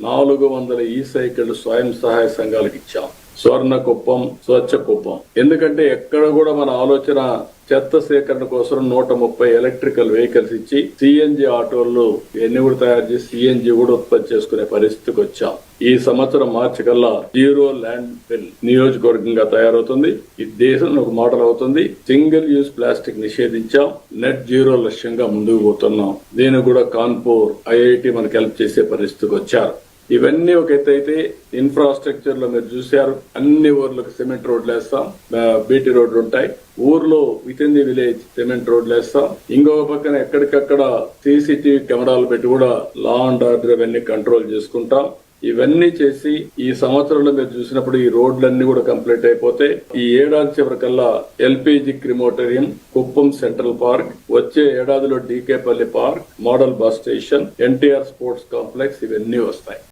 నాలుగు వందల ఈ సైకిళ్ళు స్వయం సహాయ సంఘాలకు ఇచ్చాం. స్వర్ణ కుప్పం స్వచ్ఛ కుప్పం ఎందుకంటే ఎక్కడ కూడా మన ఆలోచన చెత్త సేకరణ కోసం నూట ముప్పై ఎలక్ట్రికల్ వెహికల్స్ ఇచ్చి సిఎన్జి ఆటోలు ఎన్ని కూడా తయారు చేసి సిఎన్జి కూడా ఉత్పత్తి చేసుకునే పరిస్థితికి వచ్చాం. ఈ సంవత్సరం మార్చి కల్లా జీరో ల్యాండ్ ఫిల్ నియోజకవర్గంగా తయారవుతుంది. ఈ దేశంలో ఒక మోడల్ అవుతుంది. సింగిల్ యూజ్ ప్లాస్టిక్ నిషేధించాం. నెట్ జీరో లక్ష్యంగా ముందుకు పోతున్నాం. దీనికి కూడా కాన్పూర్ ఐఐటి మనకి హెల్ప్ చేసే పరిస్థితికి వచ్చారు. ఇవన్నీ ఒక ఎత్తు అయితే ఇన్ఫ్రాస్ట్రక్చర్లో మీరు చూశారు. అన్ని ఊర్లకు సిమెంట్ రోడ్లు వేస్తాం. బీటీ రోడ్లు ఉంటాయి. ఊర్లో with in the village cement రోడ్లు వేస్తాం. ఇంకొక పక్కన ఎక్కడికక్కడ సీసీటీవీ కెమెరాలు పెట్టి కూడా లా అండ్ ఆర్డర్ అవన్నీ కంట్రోల్ చేసుకుంటాం. ఇవన్నీ చేసి ఈ సంవత్సరంలో మీరు చూసినప్పుడు ఈ రోడ్లన్నీ కూడా కంప్లీట్ అయిపోతే ఈ ఏడాది చివరికల్లా LPG crematorium Kuppam central park వచ్చే ఏడాదిలో DKPalli park model bus station NTR sports complex ఇవన్నీ వస్తాయి.